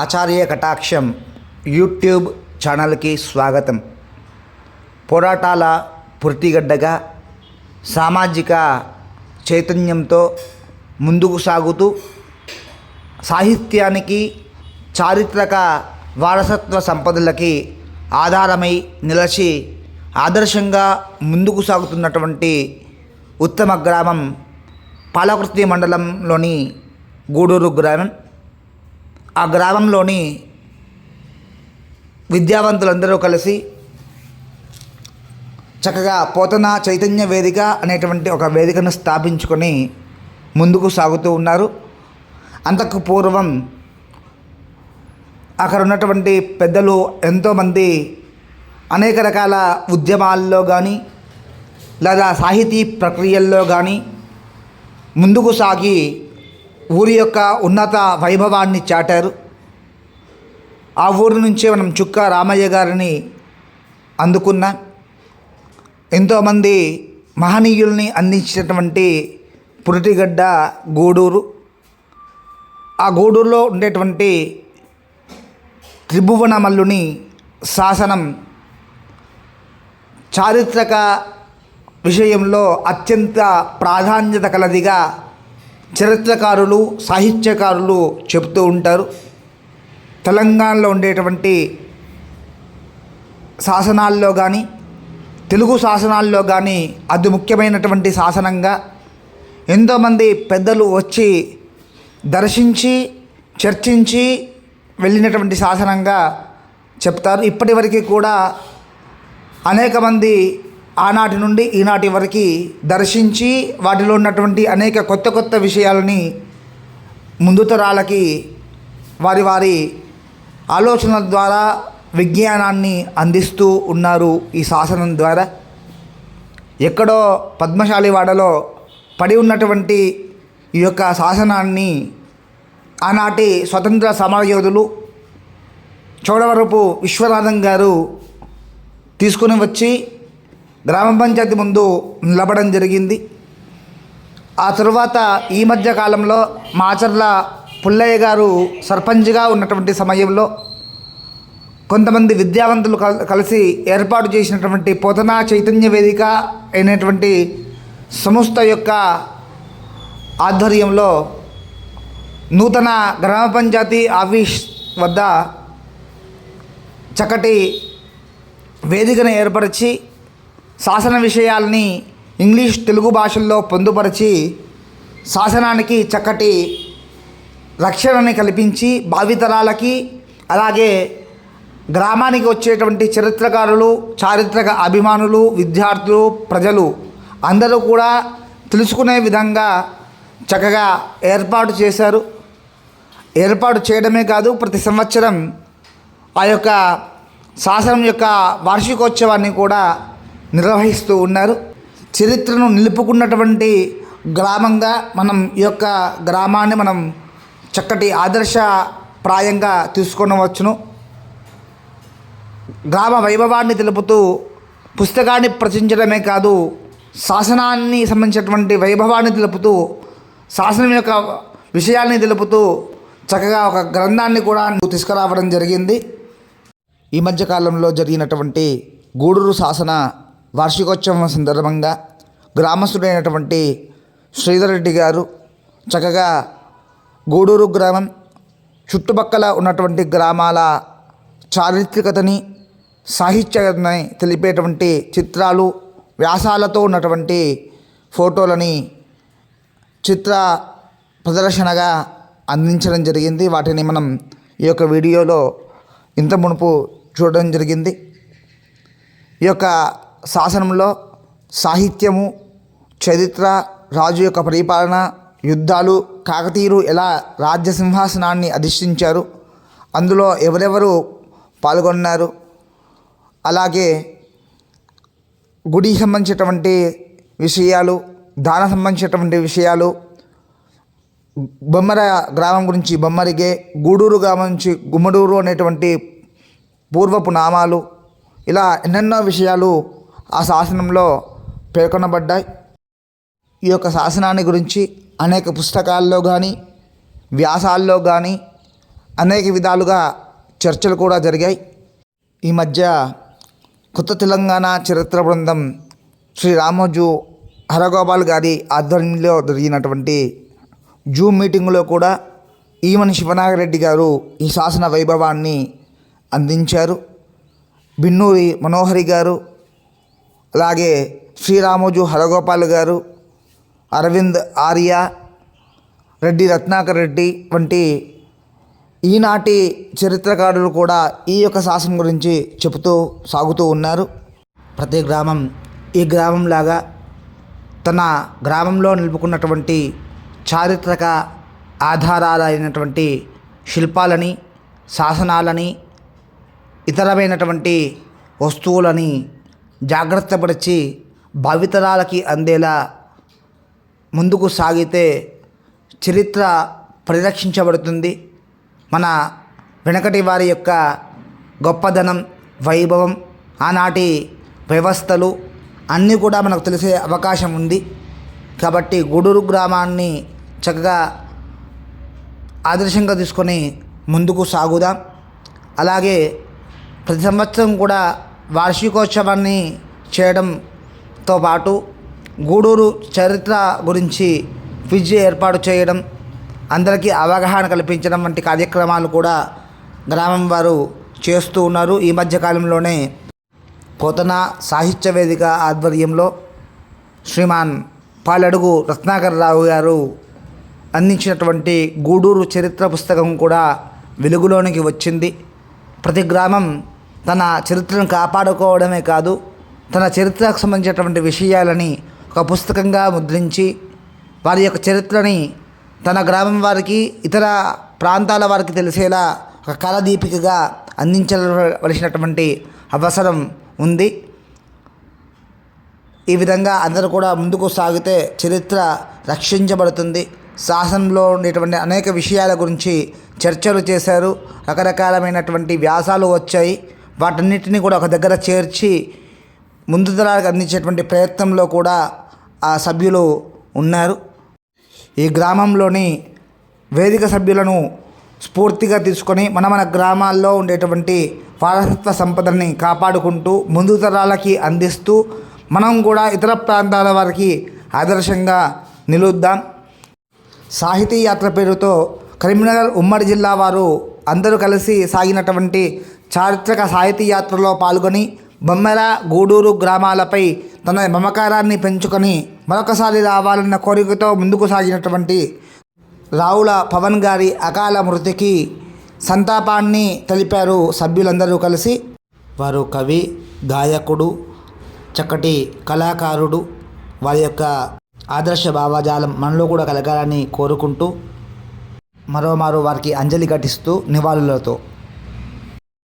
ఆచార్య కటాక్షం యూట్యూబ్ ఛానల్కి స్వాగతం. పోరాటాల పుర్తిగడ్డగా సామాజిక చైతన్యంతో ముందుకు సాగుతూ సాహిత్యానికి చారిత్రక వారసత్వ సంపదలకి ఆధారమై నిలిచి ఆదర్శంగా ముందుకు సాగుతున్నటువంటి ఉత్తమ గ్రామం పాలకృతి మండలంలోని గూడూరు గ్రామం. ఆ గ్రామంలోని విద్యావంతులందరూ కలిసి చక్కగా పోతన చైతన్య వేదిక అనేటువంటి ఒక వేదికను స్థాపించుకొని ముందుకు సాగుతూ ఉన్నారు. అంతకు పూర్వం అక్కడ ఉన్నటువంటి పెద్దలు ఎంతోమంది అనేక రకాల ఉద్యమాల్లో కానీ లేదా సాహితీ ప్రక్రియల్లో కానీ ముందుకు సాగి ఊరి యొక్క ఉన్నత వైభవాన్ని చాటారు. ఆ ఊరి నుంచే మనం చుక్క రామయ్య గారిని అందుకున్నాం ఎంతోమంది మహనీయుల్ని అందించినటువంటి పురిటిగడ్డ గూడూరు. ఆ గూడూరులో ఉండేటువంటి త్రిభువనమల్లుని శాసనం చారిత్రక విషయంలో అత్యంత ప్రాధాన్యత కలదిగా చరిత్రకారులు సాహిత్యకారులు చెబుతూ ఉంటారు. తెలంగాణలో ఉండేటువంటి శాసనాల్లో కానీ తెలుగు శాసనాల్లో కానీ అతి ముఖ్యమైనటువంటి శాసనంగా ఎంతోమంది పెద్దలు వచ్చి దర్శించి చర్చించి వెళ్ళినటువంటి శాసనంగా చెప్తారు. ఇప్పటివరకు కూడా అనేక మంది ఆనాటి నుండి ఈనాటి వరకు దర్శించి వాటిలో ఉన్నటువంటి అనేక కొత్త కొత్త విషయాలని ముందు తరాలకి వారి వారి ఆలోచనల ద్వారా విజ్ఞానాన్ని అందిస్తూ ఉన్నారు ఈ శాసనం ద్వారా. ఎక్కడో పద్మశాలివాడలో పడి ఉన్నటువంటి ఈ యొక్క శాసనాన్ని ఆనాటి స్వతంత్ర సమరయోధులు చోడవరపు విశ్వనాథం గారు తీసుకుని వచ్చి గ్రామ పంచాయతీ ముందు నిలబడం జరిగింది. ఆ తరువాత ఈ మధ్య కాలంలో మాచర్ల పుల్లయ్య గారు సర్పంచ్గా ఉన్నటువంటి సమయంలో కొంతమంది విద్యావంతులు కలిసి ఏర్పాటు చేసినటువంటి పోతనా చైతన్య వేదిక అయినటువంటి సంస్థ యొక్క ఆధ్వర్యంలో నూతన గ్రామ పంచాయతీ ఆఫీస్ వద్ద చక్కటి వేదికను ఏర్పరిచి శాసన విషయాల్ని ఇంగ్లీష్ తెలుగు భాషల్లో పొందుపరిచి శాసనానికి చక్కటి రక్షణని కల్పించి భావితరాలకి అలాగే గ్రామానికి వచ్చేటువంటి చరిత్రకారులు చారిత్రక అభిమానులు విద్యార్థులు ప్రజలు అందరూ కూడా తెలుసుకునే విధంగా చక్కగా ఏర్పాటు చేశారు. ఏర్పాటు చేయడమే కాదు ప్రతి సంవత్సరం ఆ యొక్క శాసనం యొక్క వార్షికోత్సవాన్ని కూడా నిర్వహిస్తూ ఉన్నారు. చరిత్రను నిలుపుకున్నటువంటి గ్రామంగా మనం ఈ యొక్క గ్రామాన్ని మనం చక్కటి ఆదర్శప్రాయంగా తీసుకొనవచ్చును గ్రామ వైభవాన్ని తెలుపుతూ పుస్తకాన్ని ప్రచురించడమే కాదు శాసనాన్ని సంబంధించినటువంటి వైభవాన్ని తెలుపుతూ శాసనం యొక్క విషయాన్ని తెలుపుతూ చక్కగా ఒక గ్రంథాన్ని కూడా తీసుకురావడం జరిగింది. ఈ మధ్యకాలంలో జరిగినటువంటి గూడూరు శాసన వార్షికోత్సవం సందర్భంగా గ్రామస్తుడైనటువంటి శ్రీధర్ రెడ్డి గారు చక్కగా గూడూరు గ్రామం చుట్టుపక్కల ఉన్నటువంటి గ్రామాల చారిత్రికతని సాహిత్యతని తెలిపేటువంటి చిత్రాలు వ్యాసాలతో ఉన్నటువంటి ఫోటోలని చిత్ర ప్రదర్శనగా అందించడం జరిగింది. వాటిని మనం ఈ యొక్క వీడియోలో ఇంత మునుపు చూడడం జరిగింది. ఈ యొక్క శాసనంలో సాహిత్యము చరిత్ర రాజు యొక్క పరిపాలన యుద్ధాలు కాకతీయులు ఎలా రాజ్య సింహాసనాన్ని అధిష్ఠించారు అందులో ఎవరెవరు పాల్గొన్నారు అలాగే గుడికి సంబంధించినటువంటి విషయాలు దాన సంబంధించినటువంటి విషయాలు బొమ్మర గ్రామం గురించి బొమ్మరిగే గూడూరు గ్రామం నుంచి గుమ్మడూరు అనేటువంటి పూర్వపు నామాలు ఇలా ఎన్నెన్నో విషయాలు ఆ శాసనంలో పేర్కొనబడ్డాయి ఈ యొక్క శాసనాన్ని గురించి అనేక పుస్తకాల్లో కానీ వ్యాసాల్లో కానీ అనేక విధాలుగా చర్చలు కూడా జరిగాయి. ఈ మధ్య కొత్త తెలంగాణ చరిత్ర బృందం శ్రీ రామోజు హరగోపాల్ గారి ఆధ్వర్యంలో జరిగినటువంటి జూమ్ మీటింగ్లో కూడా ఈమని శివనాగరెడ్డి గారు ఈ శాసన వైభవాన్ని అందించారు. బిన్నూరి మనోహరి గారు అలాగే శ్రీరామోజు హరగోపాల్ గారు అరవింద్ ఆర్య రెడ్డి రత్నాకర్ రెడ్డి వంటి ఈనాటి చరిత్రకారులు కూడా ఈ యొక్క శాసనం గురించి చెబుతూ సాగుతూ ఉన్నారు. ప్రతి గ్రామం ఈ గ్రామంలాగా తన గ్రామంలో నిలుపుకున్నటువంటి చారిత్రక ఆధారాలైనటువంటి శిల్పాలని శాసనాలని ఇతరమైనటువంటి వస్తువులని జాగ్రత్తపరిచి భావితరాలకి అందేలా ముందుకు సాగితే చరిత్ర పరిరక్షించబడుతుంది. మన వెనకటి వారి యొక్క గొప్పదనం వైభవం ఆనాటి వ్యవస్థలు అన్నీ కూడా మనకు తెలిసే అవకాశం ఉంది. కాబట్టి గూడూరు గ్రామాన్ని చక్కగా ఆదర్శంగా తీసుకొని ముందుకు సాగుదాం. అలాగే ప్రతి సంవత్సరం కూడా వార్షికోత్సవాన్ని చేయడంతో పాటు గూడూరు చరిత్ర గురించి క్విజ్ ఏర్పాటు చేయడం అందరికీ అవగాహన కల్పించడం వంటి కార్యక్రమాలు కూడా గ్రామం వారు చేస్తూ ఉన్నారు. ఈ మధ్యకాలంలోనే పోతన సాహిత్య వేదిక ఆధ్వర్యంలో శ్రీమాన్ పాలడుగు రత్నాకర్ రావు గారు అందించినటువంటి గూడూరు చరిత్ర పుస్తకం కూడా వెలుగులోనికి వచ్చింది. ప్రతి గ్రామం తన చరిత్రను కాపాడుకోవడమే కాదు తన చరిత్రకు సంబంధించినటువంటి విషయాలని ఒక పుస్తకంగా ముద్రించి వారి యొక్క చరిత్రని తన గ్రామం వారికి ఇతర ప్రాంతాల వారికి తెలిసేలా ఒక కళదీపికగా అందించవలసినటువంటి అవసరం ఉంది. ఈ విధంగా అందరూ కూడా ముందుకు సాగితే చరిత్ర రక్షించబడుతుంది. శాసనంలో ఉండేటువంటి అనేక విషయాల గురించి చర్చలు చేశారు. రకరకాలమైనటువంటి వ్యాసాలు వచ్చాయి. వాటన్నిటిని కూడా ఒక దగ్గర చేర్చి ముందు తరాలకు అందించేటువంటి ప్రయత్నంలో కూడా ఆ సభ్యులు ఉన్నారు. ఈ గ్రామంలోని వేదిక సభ్యులను స్ఫూర్తిగా తీసుకొని మన మన గ్రామాల్లో ఉండేటువంటి వారసత్వ సంపదని కాపాడుకుంటూ ముందు తరాలకి అందిస్తూ మనం కూడా ఇతర ప్రాంతాల వారికి ఆదర్శంగా నిలుద్దాం. సాహితీ యాత్ర పేరుతో కరీంనగర్ ఉమ్మడి జిల్లా వారు అందరూ కలిసి సాగినటువంటి చారిత్రక సాహితీ యాత్రలో పాల్గొని బొమ్మెల గూడూరు గ్రామాలపై తన మమకారాన్ని పెంచుకొని మరొకసారి రావాలన్న కోరికతో ముందుకు సాగినటువంటి రావుల పవన్ గారి అకాల మృతికి సంతాపాన్ని తెలిపారు సభ్యులందరూ కలిసి. వారు కవి గాయకుడు చక్కటి కళాకారుడు. వారి యొక్క ఆదర్శ భావజాలం మనలో కూడా కలగాలని కోరుకుంటూ మరోమారు వారికి అంజలి ఘటిస్తూ నివాళులతో